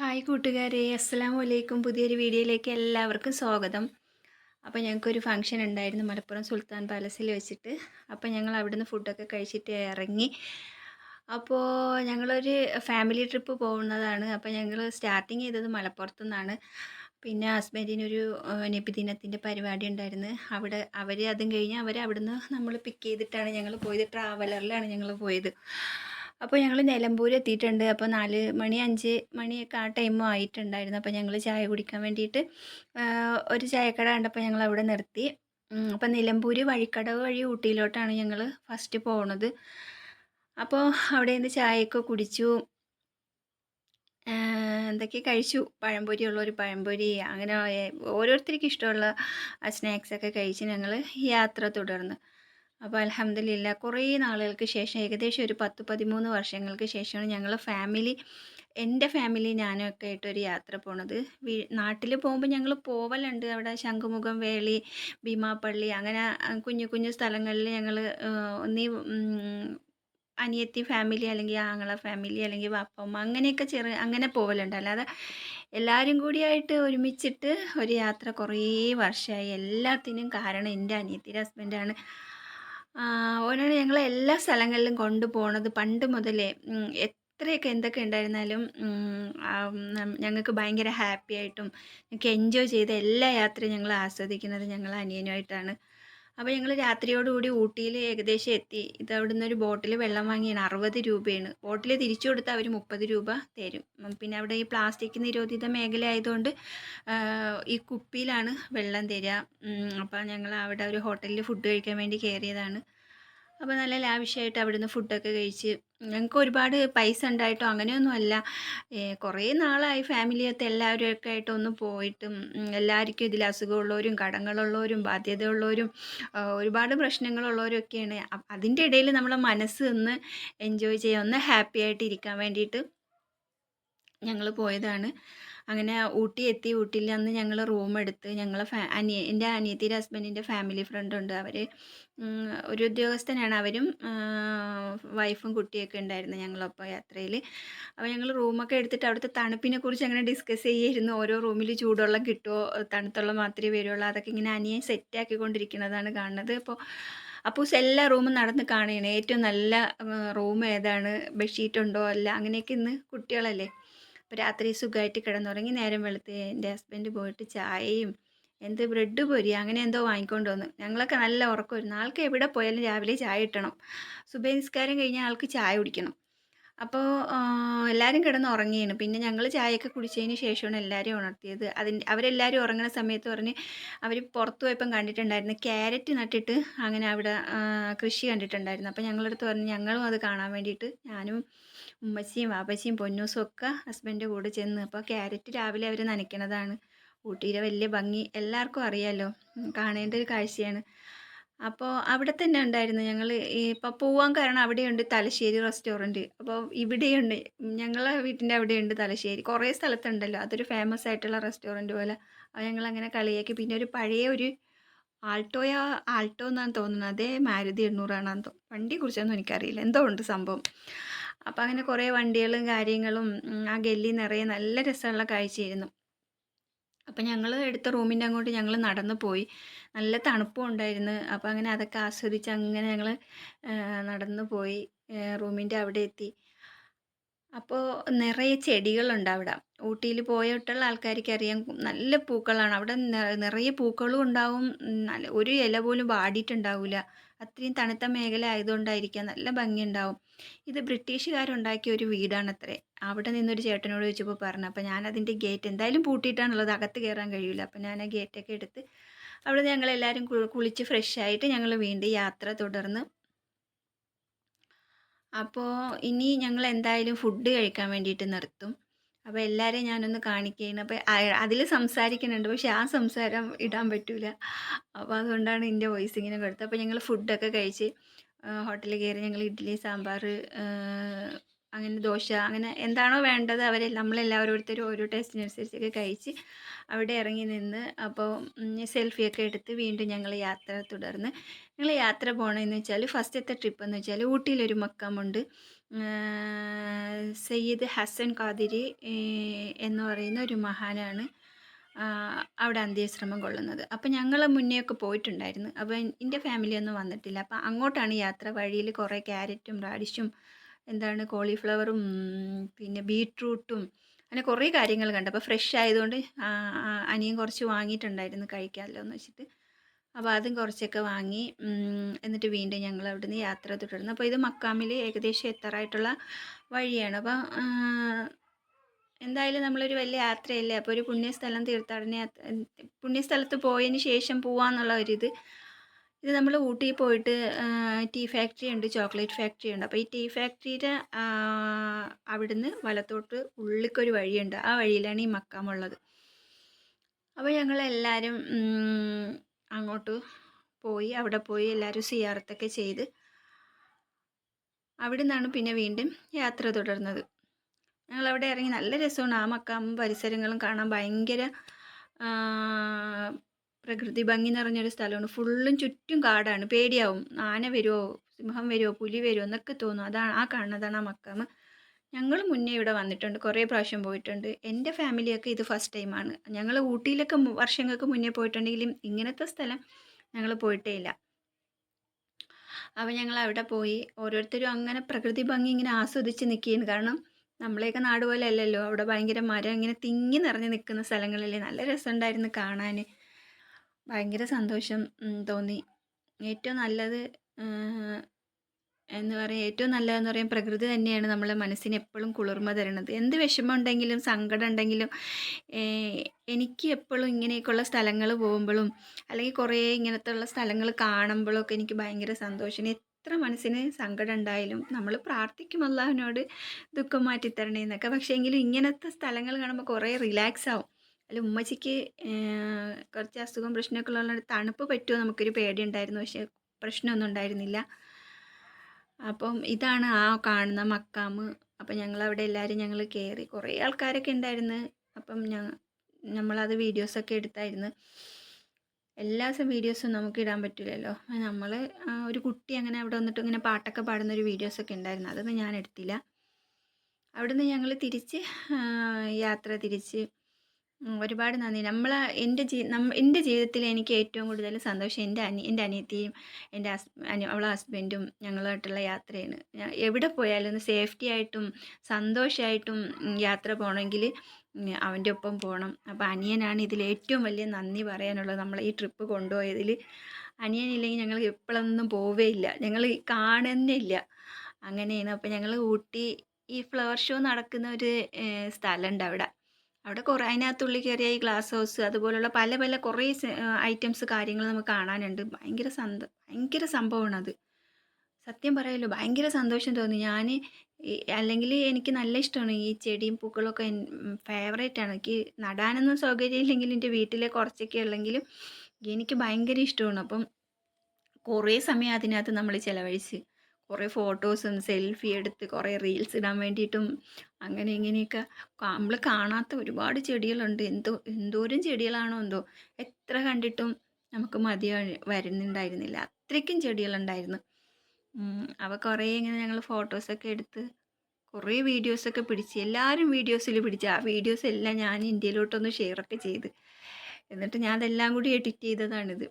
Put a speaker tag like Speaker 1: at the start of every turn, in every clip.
Speaker 1: Hi കൂട്ടുകാരെ അസ്സാം വലൈക്കും പുതിയൊരു വീഡിയോയിലേക്ക് എല്ലാവർക്കും സ്വാഗതം. അപ്പോൾ ഞങ്ങൾക്കൊരു ഫംഗ്ഷൻ ഉണ്ടായിരുന്നു മലപ്പുറം സുൽത്താൻ പാലസിൽ വെച്ചിട്ട്. അപ്പോൾ ഞങ്ങൾ അവിടുന്ന് ഫുഡൊക്കെ കഴിച്ചിട്ട് ഇറങ്ങി. അപ്പോൾ ഞങ്ങളൊരു ഫാമിലി ട്രിപ്പ് പോകുന്നതാണ്. അപ്പോൾ ഞങ്ങൾ സ്റ്റാർട്ടിങ് ചെയ്തത് മലപ്പുറത്തു നിന്നാണ് പിന്നെ ഹസ്ബൻഡിനൊരു നബിദിനത്തിന്റെ പരിപാടി ഉണ്ടായിരുന്നു. അവിടെ അവർ അതും കഴിഞ്ഞ് അവർ അവിടുന്ന് നമ്മൾ പിക്ക് ചെയ്തിട്ടാണ് ഞങ്ങൾ പോയത്. ട്രാവലറിലാണ് ഞങ്ങൾ പോയത്. അപ്പോൾ ഞങ്ങൾ നിലമ്പൂർ എത്തിയിട്ടുണ്ട്. അപ്പോൾ നാല് മണി അഞ്ച് മണിയൊക്കെ ആ ടൈമും ആയിട്ടുണ്ടായിരുന്നു. അപ്പോൾ ഞങ്ങൾ ചായ കുടിക്കാൻ വേണ്ടിയിട്ട് ഒരു ചായക്കട കണ്ടപ്പോൾ ഞങ്ങൾ അവിടെ നിർത്തി. അപ്പോൾ നിലമ്പൂർ വഴിക്കടവ് വഴി ഊട്ടിയിലോട്ടാണ് ഞങ്ങൾ ഫസ്റ്റ് പോണത്. അപ്പോൾ അവിടെ നിന്ന് ചായയൊക്കെ കുടിച്ചു. എന്തൊക്കെ കഴിച്ചു? പഴംപൊരി ഉള്ള ഒരു പഴംപൊരി അങ്ങനെ ഓരോരുത്തർക്ക് ഇഷ്ടമുള്ള സ്നാക്സൊക്കെ കഴിച്ച് ഞങ്ങൾ യാത്ര തുടർന്നു. അപ്പോൾ അലഹമ്മദില്ല കുറേ നാളുകൾക്ക് ശേഷം ഏകദേശം ഒരു പത്ത് പതിമൂന്ന് വർഷങ്ങൾക്ക് ശേഷമാണ് ഞങ്ങൾ ഫാമിലി എന്റെ ഫാമിലി ഞാനും ഒക്കെ ആയിട്ടൊരു യാത്ര പോണത്. നാട്ടിൽ പോകുമ്പോൾ ഞങ്ങൾ പോവലുണ്ട്. അവിടെ ശംഖുമുഖം വേളി ഭീമാപ്പള്ളി അങ്ങനെ കുഞ്ഞു കുഞ്ഞു സ്ഥലങ്ങളിൽ ഞങ്ങൾ ഒന്നീ അനിയത്തി ഫാമിലി അല്ലെങ്കിൽ ആങ്ങള ഫാമിലി അല്ലെങ്കിൽ വാപ്പമ്മ അങ്ങനെയൊക്കെ ചെറിയ അങ്ങനെ പോവലുണ്ട്. അല്ലാതെ എല്ലാവരും കൂടിയായിട്ട് ഒരുമിച്ചിട്ട് ഒരു യാത്ര കുറേ വർഷമായി എല്ലാത്തിനും കാരണം എന്റെ അനിയത്തിയുടെ ഹസ്ബൻഡാണ് ഓനാണ് ഞങ്ങളെ എല്ലാ സ്ഥലങ്ങളിലും കൊണ്ടുപോണത് പണ്ട് മുതലേ എത്രയൊക്കെ എന്തൊക്കെ ഉണ്ടായിരുന്നാലും ഞങ്ങൾക്ക് ഭയങ്കര ഹാപ്പി ആയിട്ടും ഞങ്ങൾക്ക് എൻജോയ് ചെയ്ത എല്ലാ യാത്രയും ഞങ്ങൾ ആസ്വദിക്കുന്നത് ഞങ്ങൾ അനിയനുമായിട്ടാണ്. അപ്പോൾ ഞങ്ങൾ രാത്രിയോടുകൂടി ഊട്ടിയിൽ ഏകദേശം എത്തി. ഇത് അവിടുന്ന് ഒരു ബോട്ടിൽ വെള്ളം വാങ്ങിയാണ്. അറുപത് രൂപയാണ്. ബോട്ടിൽ തിരിച്ചു കൊടുത്താൽ അവർ മുപ്പത് രൂപ തരും. പിന്നെ അവിടെ ഈ പ്ലാസ്റ്റിക് നിരോധിത മേഖല ആയതുകൊണ്ട് ഈ കുപ്പിയിലാണ് വെള്ളം തരിക അപ്പോൾ ഞങ്ങൾ അവിടെ ഒരു ഹോട്ടലിൽ ഫുഡ് കഴിക്കാൻ വേണ്ടി കയറിയതാണ് അപ്പോൾ നല്ല ലാവിഷായിട്ട് അവിടുന്ന് ഫുഡൊക്കെ കഴിച്ച്. ഞങ്ങൾക്ക് ഒരുപാട് പൈസ ഉണ്ടായിട്ടോ അങ്ങനെയൊന്നുമല്ല കുറേ നാളായി ഫാമിലിയൊക്കെ എല്ലാവരും ഒക്കെ ആയിട്ട് ഒന്ന് പോയിട്ടും എല്ലാവർക്കും ഇതിൽ അസുഖമുള്ളവരും കടങ്ങളുള്ളവരും ബാധ്യതയുള്ളവരും ഒരുപാട് പ്രശ്നങ്ങളുള്ളവരും ഒക്കെയാണ് അതിന്റെ ഇടയിൽ നമ്മളെ മനസ്സ് ഒന്ന് എൻജോയ് ചെയ്യാൻ ഒന്ന് ഹാപ്പി ആയിട്ട് ഇരിക്കാൻ വേണ്ടിയിട്ട് ഞങ്ങൾ പോയതാണ്. അങ്ങനെ ഊട്ടി എത്തി. ഊട്ടിയിൽ അന്ന് ഞങ്ങൾ റൂം എടുത്ത് ഞങ്ങൾ അനിയ എന്റെ അനിയത്തിയുടെ ഹസ്ബൻഡിന്റെ ഫാമിലി ഫ്രണ്ട് ഉണ്ട്. അവർ ഒരു ഉദ്യോഗസ്ഥനാണ്. അവരും വൈഫും കുട്ടിയൊക്കെ ഉണ്ടായിരുന്നു ഞങ്ങളപ്പോൾ യാത്രയിൽ അപ്പോൾ ഞങ്ങൾ റൂമൊക്കെ എടുത്തിട്ട് അവിടുത്തെ തണുപ്പിനെ കുറിച്ച് അങ്ങനെ ഡിസ്കസ് ചെയ്യായിരുന്നു. ഓരോ റൂമിൽ ചൂടുവെള്ളം കിട്ടുമോ തണുത്തുള്ള മാത്രമേ വരുള്ളൂ അതൊക്കെ ഇങ്ങനെ അനിയൻ സെറ്റാക്കിക്കൊണ്ടിരിക്കുന്നതാണ് കാണുന്നത്. അപ്പോൾ അപ്പോൾ എല്ലാ റൂമും നടന്ന് കാണുകയാണ്. ഏറ്റവും നല്ല റൂം ഏതാണ്? ബെഡ്ഷീറ്റ് ഉണ്ടോ? അല്ല അങ്ങനെയൊക്കെ ഇന്ന് കുട്ടികളല്ലേ? അപ്പോൾ രാത്രി സുഖമായിട്ട് കിടന്നുറങ്ങി നേരം വെളുത്ത് എന്റെ ഹസ്ബൻഡ് പോയിട്ട് ചായയും എന്ത് ബ്രെഡ് പൊരി അങ്ങനെ എന്തോ വാങ്ങിക്കൊണ്ട് വന്നു. ഞങ്ങളൊക്കെ നല്ല ഉറക്കമായിരുന്നു ആൾക്ക് എവിടെ പോയാലും രാവിലെ ചായ കിട്ടണം. സുബൈ നിസ്കാരം കഴിഞ്ഞാൽ ആൾക്ക് ചായ കുടിക്കണം. അപ്പോൾ എല്ലാവരും കിടന്ന് ഉറങ്ങിയാണ് പിന്നെ ഞങ്ങൾ ചായയൊക്കെ കുടിച്ചതിന് ശേഷമാണ് എല്ലാവരും ഉണർത്തിയത്. അതിന്റെ അവരെല്ലാവരും ഉറങ്ങുന്ന സമയത്ത് പറഞ്ഞ് അവർ പുറത്ത് പോയപ്പം കണ്ടിട്ടുണ്ടായിരുന്നു. ക്യാരറ്റ് നട്ടിട്ട് അങ്ങനെ അവിടെ കൃഷി കണ്ടിട്ടുണ്ടായിരുന്നു. അപ്പോൾ ഞങ്ങളടുത്ത് പറഞ്ഞു ഞങ്ങളും അത് കാണാൻ വേണ്ടിയിട്ട് ഞാനും ഉമ്മച്ചിയും വാപ്പച്ചിയും പൊന്നൂസും ഒക്കെ ഹസ്ബൻഡ് കൂടെ ചെന്ന് അപ്പോൾ ക്യാരറ്റ് രാവിലെ അവർ നനയ്ക്കണതാണ്. ഊട്ടിയിലെ വലിയ ഭംഗി എല്ലാവർക്കും അറിയാമല്ലോ കാണേണ്ട ഒരു കാഴ്ചയാണ്. അപ്പോൾ അവിടെ തന്നെ ഉണ്ടായിരുന്നു ഞങ്ങൾ ഇപ്പോൾ പോവാൻ കാരണം അവിടെയുണ്ട് തലശ്ശേരി റെസ്റ്റോറന്റ് അപ്പോൾ ഇവിടെയുണ്ട്. ഞങ്ങളെ വീട്ടിന്റെ അവിടെയുണ്ട് തലശ്ശേരി. കുറേ സ്ഥലത്തുണ്ടല്ലോ. അതൊരു ഫേമസ് ആയിട്ടുള്ള റെസ്റ്റോറന്റ് പോലെ. അത് ഞങ്ങളങ്ങനെ കളിയാക്കി. പിന്നെ ഒരു പഴയ ഒരു ആൾട്ടോയാ ആൾട്ടോ എന്നാണ് തോന്നുന്നത്. അതേ മാരുതി എണ്ണൂറാണെന്ന് തോന്നുന്നു വണ്ടിയെക്കുറിച്ചൊന്നും എനിക്കറിയില്ല. എന്തോ ഉണ്ട് സംഭവം. അപ്പോൾ അങ്ങനെ കുറേ വണ്ടികളും കാര്യങ്ങളും ആ ഗല്ലി നിറയെ നല്ല രസമുള്ള കാഴ്ചയായിരുന്നു. അപ്പം ഞങ്ങൾ എടുത്ത റൂമിന്റെ അങ്ങോട്ട് ഞങ്ങൾ നടന്നു പോയി. നല്ല തണുപ്പും ഉണ്ടായിരുന്നു. അപ്പോൾ അങ്ങനെ അതൊക്കെ ആസ്വദിച്ച് അങ്ങനെ ഞങ്ങൾ നടന്നു പോയി റൂമിന്റെ അവിടെ എത്തി. അപ്പോൾ നിറയെ ചെടികളുണ്ട് അവിടെ. ഊട്ടിയിൽ പോയിട്ടുള്ള ആൾക്കാർക്ക് അറിയാം നല്ല പൂക്കളാണ്. അവിടെ നിറയെ പൂക്കളും ഉണ്ടാവും. നല്ല ഒരു ഇല പോലും വാടിയിട്ടുണ്ടാവില്ല അത്രയും തണുത്ത മേഖല ആയതുകൊണ്ടായിരിക്കാം നല്ല ഭംഗിയുണ്ടാവും. ഇത് ബ്രിട്ടീഷുകാരുണ്ടാക്കിയ ഒരു വീടാണത്രേ. അവിടെ നിന്നൊരു ചേട്ടനോട് ചോദിച്ചപ്പോൾ പറഞ്ഞു അപ്പോൾ ഞാൻ അതിന്റെ ഗേറ്റ് എന്തായാലും പൂട്ടിയിട്ടാണുള്ളത് അകത്ത് കയറാൻ കഴിയില്ല അപ്പോൾ ഞാൻ ആ ഗേറ്റൊക്കെ എടുത്ത് അവിടെ ഞങ്ങൾ എല്ലാവരും കുളിച്ച് ഫ്രഷ് ആയിട്ട് ഞങ്ങൾ വീണ്ടും യാത്ര തുടർന്ന്. അപ്പോൾ ഇനി ഞങ്ങൾ എന്തായാലും ഫുഡ് കഴിക്കാൻ വേണ്ടിയിട്ട് നിർത്തും. അപ്പോൾ എല്ലാവരെയും ഞാനൊന്ന് കാണിക്കുകയാണ് അപ്പോൾ അതിൽ സംസാരിക്കുന്നുണ്ട് പക്ഷേ ആ സംസാരം ഇടാൻ പറ്റില്ല അപ്പോൾ അതുകൊണ്ടാണ് എന്റെ വോയിസ് ഇങ്ങനെ കൊടുത്തത്. അപ്പോൾ ഞങ്ങൾ ഫുഡൊക്കെ കഴിച്ച് ഹോട്ടലിൽ കയറി ഞങ്ങൾ ഇഡ്ഡലി സാമ്പാർ അങ്ങനെ ദോശ അങ്ങനെ എന്താണോ വേണ്ടത് അവരെ നമ്മളെല്ലാവരും ഓരോരുത്തരും ഓരോ ടേസ്റ്റിനനുസരിച്ചൊക്കെ കഴിച്ച് അവിടെ ഇറങ്ങി നിന്ന് അപ്പോൾ സെൽഫിയൊക്കെ എടുത്ത് വീണ്ടും ഞങ്ങൾ യാത്ര തുടർന്ന്. ഞങ്ങൾ യാത്ര പോകണമെന്ന് വെച്ചാൽ ഫസ്റ്റത്തെ ട്രിപ്പ് എന്ന് വെച്ചാൽ ഊട്ടിയിലൊരു മക്കമുണ്ട്. സയ്യിദ് ഹസൻ ഖാദിരി എന്ന് പറയുന്ന ഒരു മഹാനാണ് അവിടെ അന്ത്യശ്രമം കൊള്ളുന്നത്. അപ്പോൾ ഞങ്ങൾ മുന്നേയൊക്കെ പോയിട്ടുണ്ടായിരുന്നു. അപ്പോൾ എന്റെ ഫാമിലിയൊന്നും വന്നിട്ടില്ല. അപ്പോൾ അങ്ങോട്ടാണ് യാത്ര വഴിയിൽ കുറേ ക്യാരറ്റും റാഡിഷും എന്താണ് കോളിഫ്ലവറും പിന്നെ ബീട്രൂട്ടും അങ്ങനെ കുറേ കാര്യങ്ങൾ കണ്ടു. അപ്പോൾ ഫ്രഷ് ആയതുകൊണ്ട് അനിയൻ കുറച്ച് വാങ്ങിയിട്ടുണ്ടായിരുന്നു കഴിക്കാമല്ലോ എന്ന് വെച്ചിട്ട്. അപ്പോൾ അതും കുറച്ചൊക്കെ വാങ്ങി എന്നിട്ട് വീണ്ടും ഞങ്ങൾ അവിടുന്ന് യാത്ര തുടർന്നു. അപ്പോൾ ഇത് മക്കാമിൽ ഏകദേശം എത്താറായിട്ടുള്ള വഴിയാണ്. അപ്പോൾ എന്തായാലും നമ്മളൊരു വലിയ യാത്രയല്ലേ? അപ്പോൾ ഒരു പുണ്യസ്ഥലം തീർത്ഥാടന യാത്ര പുണ്യസ്ഥലത്ത് പോയതിന് ശേഷം പോവാന്നുള്ള ഒരിത്. ഇത് നമ്മൾ ഊട്ടിയിൽ പോയിട്ട് ടീ ഫാക്ടറി ഉണ്ട് ചോക്ലേറ്റ് ഫാക്ടറി ഉണ്ട്. അപ്പോൾ ഈ ടീ ഫാക്ടറിയുടെ അവിടുന്ന് വലത്തോട്ട് ഉള്ളിക്കൊരു വഴിയുണ്ട്. ആ വഴിയിലാണ് ഈ മക്കാമുള്ളത് അപ്പോൾ ഞങ്ങൾ എല്ലാവരും അങ്ങോട്ട് പോയി അവിടെ പോയി എല്ലാവരും സിയാർത്തൊക്കെ ചെയ്ത് അവിടെ നിന്നാണ് പിന്നെ വീണ്ടും യാത്ര തുടർന്നത്. ഞങ്ങളവിടെ ഇറങ്ങി നല്ല രസമാണ്. ആ മക്കാമും പരിസരങ്ങളും കാണാൻ ഭയങ്കര പ്രകൃതി ഭംഗി നിറഞ്ഞൊരു സ്ഥലമാണ്. ഫുള്ളും ചുറ്റും കാടാണ്. പേടിയാവും. ആന വരുമോ സിംഹം വരുമോ പുലി വരുമോ എന്നൊക്കെ തോന്നും. അതാണ് ആ കാണുന്നതാണ് ആ മക്കാമ് ഞങ്ങൾ മുന്നേ ഇവിടെ വന്നിട്ടുണ്ട്. കുറേ പ്രാവശ്യം പോയിട്ടുണ്ട്. എന്റെ ഫാമിലിയൊക്കെ ഇത് ഫസ്റ്റ് ടൈമാണ് ഞങ്ങൾ ഊട്ടിയിലൊക്കെ വർഷങ്ങൾക്ക് മുന്നേ പോയിട്ടുണ്ടെങ്കിലും ഇങ്ങനത്തെ സ്ഥലം ഞങ്ങൾ പോയിട്ടേ ഇല്ല. അപ്പോൾ ഞങ്ങൾ അവിടെ പോയി. ഓരോരുത്തരും അങ്ങനെ പ്രകൃതി ഭംഗി ഇങ്ങനെ ആസ്വദിച്ച് നിൽക്കുകയാണ്. കാരണം നമ്മളെയൊക്കെ നാട് പോലെ അല്ലല്ലോ. അവിടെ ഭയങ്കര മരം ഇങ്ങനെ തിങ്ങി നിറഞ്ഞ് നിൽക്കുന്ന സ്ഥലങ്ങളല്ലേ. നല്ല രസമുണ്ടായിരുന്നു കാണാൻ. ഭയങ്കര സന്തോഷം തോന്നി. ഏറ്റവും നല്ലത് എന്ന് പറയാം ഏറ്റവും നല്ലതെന്ന് പറയാൻ പ്രകൃതി തന്നെയാണ് നമ്മളെ മനസ്സിന് എപ്പോഴും കുളിർമ തരുന്നത്. എന്ത് വിഷമം ഉണ്ടെങ്കിലും സങ്കടം ഉണ്ടെങ്കിലും എനിക്ക് എപ്പോഴും ഇങ്ങനെയൊക്കെയുള്ള സ്ഥലങ്ങൾ പോകുമ്പോഴും അല്ലെങ്കിൽ കുറേ ഇങ്ങനത്തെ ഉള്ള സ്ഥലങ്ങൾ കാണുമ്പോഴും ഒക്കെ എനിക്ക് ഭയങ്കര സന്തോഷം. എത്ര മനസ്സിന് സങ്കടം ഉണ്ടായാലും നമ്മൾ പ്രാർത്ഥിക്കും അള്ളാഹുവിനോട് ദുഃഖം മാറ്റിത്തരണേ എന്നൊക്കെ. പക്ഷേ എങ്കിലും ഇങ്ങനത്തെ സ്ഥലങ്ങൾ കാണുമ്പോൾ കുറേ റിലാക്സ് ആവും. അല്ല ഉമ്മച്ചിക്ക് കുറച്ച് അസുഖം പ്രശ്നമൊക്കെ ഉള്ളതുകൊണ്ട് തണുപ്പ് പറ്റുമോ നമുക്കൊരു പേടിയുണ്ടായിരുന്നു. പക്ഷേ പ്രശ്നമൊന്നും ഉണ്ടായിരുന്നില്ല. അപ്പം ഇതാണ് ആ കാണുന്ന മക്കാമ് അപ്പം ഞങ്ങൾ അവിടെ എല്ലാവരും ഞങ്ങൾ കയറി കുറേ ആൾക്കാരൊക്കെ ഉണ്ടായിരുന്നു. അപ്പം ഞ നമ്മളത് വീഡിയോസൊക്കെ എടുത്തായിരുന്നു. എല്ലാ വീഡിയോസും നമുക്ക് ഇടാൻ പറ്റില്ലല്ലോ. നമ്മൾ ഒരു കുട്ടി അങ്ങനെ അവിടെ വന്നിട്ട് ഇങ്ങനെ പാട്ടൊക്കെ പാടുന്ന ഒരു വീഡിയോസൊക്കെ ഉണ്ടായിരുന്നു. അതൊന്നും ഞാൻ എടുത്തില്ല. അവിടുന്ന് ഞങ്ങൾ തിരിച്ച് യാത്ര തിരിച്ച് ഒരുപാട് നന്ദി. നമ്മൾ എന്റെ ജീ നമ്മ എന്റെ ജീവിതത്തിൽ എനിക്ക് ഏറ്റവും കൂടുതൽ സന്തോഷം എന്റെ അനി എന്റെ അനിയത്തിയും എന്റെ ഹസ് അനി അവളെ ഹസ്ബൻഡും ഞങ്ങളുമായിട്ടുള്ള യാത്രയാണ്. എവിടെ പോയാലും സേഫ്റ്റി ആയിട്ടും സന്തോഷമായിട്ടും യാത്ര പോകണമെങ്കിൽ അവന്റെ ഒപ്പം പോകണം. അപ്പോൾ അനിയനാണ് ഇതിൽ ഏറ്റവും വലിയ നന്ദി പറയാനുള്ളത്. നമ്മൾ ഈ ട്രിപ്പ് കൊണ്ടുപോയതിൽ അനിയനില്ലെങ്കിൽ ഞങ്ങൾ എപ്പോഴൊന്നും ഇല്ല. ഞങ്ങൾ കാണുന്നില്ല അങ്ങനെയാണ്. അപ്പോൾ ഞങ്ങൾ ഊട്ടി ഈ ഫ്ലവർ ഷോ നടക്കുന്ന ഒരു സ്ഥലമുണ്ട് അവിടെ. അവിടെ കുറേ അതിനകത്തുള്ളിൽ കയറിയ ഈ ഗ്ലാസ് ഹൗസ് അതുപോലുള്ള പല പല കുറേ ഐറ്റംസ് കാര്യങ്ങൾ നമുക്ക് കാണാനുണ്ട്. ഭയങ്കര സന്ത ഭയങ്കര സംഭവമാണ് അത് സത്യം പറയല്ലോ ഭയങ്കര സന്തോഷം തോന്നി. ഞാൻ അല്ലെങ്കിൽ എനിക്ക് നല്ല ഇഷ്ടമാണ് ഈ ചെടിയും പൂക്കളൊക്കെ ഫേവറേറ്റ് ആണ്. എനിക്ക് നടാനൊന്നും സൗകര്യം ഇല്ലെങ്കിലും എന്റെ വീട്ടിലെ കുറച്ചൊക്കെ ഉള്ളെങ്കിലും എനിക്ക് ഭയങ്കര ഇഷ്ടമാണ്. അപ്പം കുറേ സമയം അതിനകത്ത് നമ്മൾ ചിലവഴിച്ച് കുറേ ഫോട്ടോസും സെൽഫി എടുത്ത് കുറേ റീൽസ് ഇടാൻ വേണ്ടിയിട്ടും അങ്ങനെ ഇങ്ങനെയൊക്കെ നമ്മൾ കാണാത്ത ഒരുപാട് ചെടികളുണ്ട്. എന്തോ എന്തോരം ചെടികളാണോ എന്തോ. എത്ര കണ്ടിട്ടും നമുക്ക് മതി വരുന്നുണ്ടായിരുന്നില്ല. അത്രയ്ക്കും ചെടികളുണ്ടായിരുന്നു. അവ കുറേ ഇങ്ങനെ ഞങ്ങൾ ഫോട്ടോസൊക്കെ എടുത്ത് കുറേ വീഡിയോസൊക്കെ പിടിച്ച് എല്ലാവരും വീഡിയോസിൽ പിടിച്ച്. ആ വീഡിയോസ് എല്ലാം ഞാൻ ഇന്ത്യയിലോട്ടൊന്ന് ഷെയറൊക്കെ ചെയ്ത്. എന്നിട്ട് ഞാൻ അതെല്ലാം കൂടി എഡിറ്റ് ചെയ്തതാണിത്.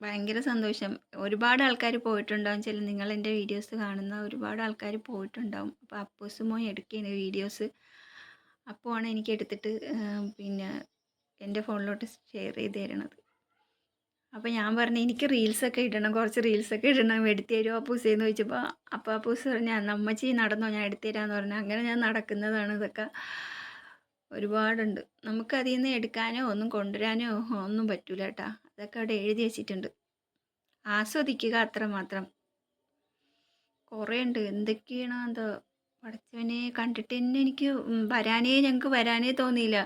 Speaker 1: ഭയങ്കര സന്തോഷം. ഒരുപാട് ആൾക്കാർ പോയിട്ടുണ്ടാവും. ചില നിങ്ങൾ എന്റെ വീഡിയോസ് കാണുന്ന ഒരുപാട് ആൾക്കാർ പോയിട്ടുണ്ടാവും. അപ്പോൾ അപ്പൂസ് മോൻ എടുക്കുകയാണ് വീഡിയോസ് അപ്പോൾ ആണ് എനിക്ക് എടുത്തിട്ട് പിന്നെ എന്റെ ഫോണിലോട്ട് ഷെയർ ചെയ്ത് തരണത്. അപ്പോൾ ഞാൻ പറഞ്ഞു എനിക്ക് റീൽസൊക്കെ ഇടണം. കുറച്ച് റീൽസൊക്കെ ഇടണം. എടുത്തു തരുമോ അപ്പൂസേ എന്ന് ചോദിച്ചപ്പോൾ അപ്പോൾ അപ്പൂസ് പറഞ്ഞു "ആ, അമ്മച്ചി നടന്നോ? ഞാൻ എടുത്തു തരാമെന്ന് പറഞ്ഞു. അങ്ങനെ ഞാൻ നടക്കുന്നതാണ് ഇതൊക്കെ. ഒരുപാടുണ്ട്. നമുക്ക് അതിൽ നിന്ന് എടുക്കാനോ ഒന്നും കൊണ്ടുവരാനോ ഒന്നും പറ്റൂല കേട്ടാ. അതൊക്കെ അവിടെ എഴുതി വെച്ചിട്ടുണ്ട്. ആസ്വദിക്കുക അത്രമാത്രം. കുറേ ഉണ്ട് എന്തൊക്കെയാണോ എന്തോ പഠിച്ചവനെ കണ്ടിട്ട് തന്നെ എനിക്ക് വരാനേ ഞങ്ങൾക്ക് വരാനേ തോന്നിയില്ല.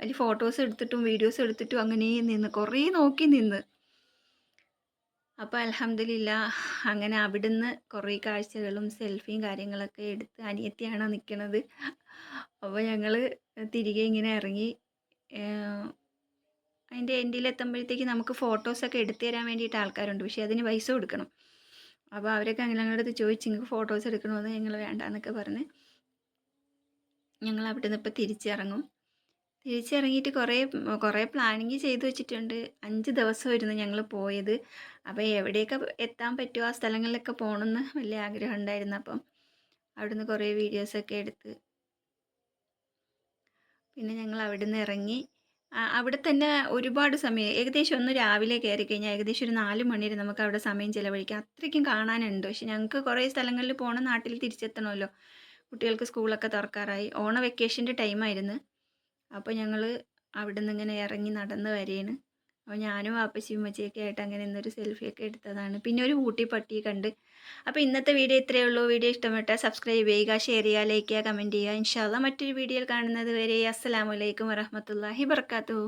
Speaker 1: അതിൽ ഫോട്ടോസ് എടുത്തിട്ടും വീഡിയോസ് എടുത്തിട്ടും അങ്ങനെ നിന്ന് കുറേ നോക്കി നിന്ന്. അപ്പോൾ അലഹമ്മദില്ല അങ്ങനെ അവിടുന്ന് കുറേ കാഴ്ചകളും സെൽഫിയും കാര്യങ്ങളൊക്കെ എടുത്ത് അനിയത്തിയാണ് നിൽക്കുന്നത് അപ്പോൾ ഞങ്ങൾ തിരികെ ഇങ്ങനെ ഇറങ്ങി അതിന്റെ എൻഡിലെത്തുമ്പോഴത്തേക്ക് നമുക്ക് ഫോട്ടോസൊക്കെ എടുത്തു തരാൻ വേണ്ടിയിട്ട് ആൾക്കാരുണ്ട്. പക്ഷേ അതിന് പൈസ കൊടുക്കണം. അപ്പോൾ അവരൊക്കെ അങ്ങനെ ഞങ്ങളുടെ അടുത്ത് ചോദിച്ചു നിങ്ങൾക്ക് ഫോട്ടോസ് എടുക്കണമെന്ന് ഞങ്ങൾ വേണ്ടാന്നൊക്കെ പറഞ്ഞ് ഞങ്ങൾ അവിടെ നിന്ന് ഇപ്പോൾ തിരിച്ചിറങ്ങും. തിരിച്ചിറങ്ങിയിട്ട് കുറേ കുറേ പ്ലാനിങ് ചെയ്തു വെച്ചിട്ടുണ്ട്. അഞ്ച് ദിവസമായിരുന്നു ഞങ്ങൾ പോയത്. അപ്പോൾ എവിടെയൊക്കെ എത്താൻ പറ്റുമോ ആ സ്ഥലങ്ങളിലൊക്കെ പോകണമെന്ന് വലിയ ആഗ്രഹം ഉണ്ടായിരുന്നു അപ്പം. അവിടുന്ന് കുറേ വീഡിയോസൊക്കെ എടുത്ത് പിന്നെ ഞങ്ങൾ അവിടെ നിന്ന് ഇറങ്ങി അവിടെ തന്നെ ഒരുപാട് സമയം ഏകദേശം ഒന്ന് രാവിലെ കയറി കഴിഞ്ഞാൽ ഏകദേശം ഒരു നാല് മണി വരെ നമുക്ക് അവിടെ സമയം ചിലവഴിക്കാം. അത്രയ്ക്കും കാണാനുണ്ട്. പക്ഷെ ഞങ്ങൾക്ക് കുറേ സ്ഥലങ്ങളിൽ പോകണം നാട്ടിൽ തിരിച്ചെത്തണമല്ലോ. കുട്ടികൾക്ക് സ്കൂളൊക്കെ തുറക്കാറായി. ഓണ വെക്കേഷന്റെ ടൈമായിരുന്നു അപ്പോൾ ഞങ്ങൾ അവിടെ നിന്ന് ഇങ്ങനെ ഇറങ്ങി നടന്ന് വരികയാണ് അപ്പോൾ ഞാനും വാപ്പച്ചിയും ഉമ്മച്ചിയൊക്കെ ആയിട്ട് അങ്ങനെ ഇന്നൊരു സെൽഫിയൊക്കെ എടുത്തതാണ്. പിന്നെ ഒരു ഊട്ടി പട്ടി കണ്ട്. അപ്പോൾ ഇന്നത്തെ വീഡിയോ ഇത്രയേ ഉള്ളൂ. വീഡിയോ ഇഷ്ടപ്പെട്ടാൽ സബ്സ്ക്രൈബ് ചെയ്യുക ഷെയർ ചെയ്യുക ലൈക്ക് ചെയ്യുക കമന്റ് ചെയ്യുക. ഇൻഷാല്ല മറ്റൊരു വീഡിയോയിൽ കാണുന്നത് വരെ. അസ്സലാമലൈക്കും വറഹമത്തല്ലാഹി വർക്കാത്തു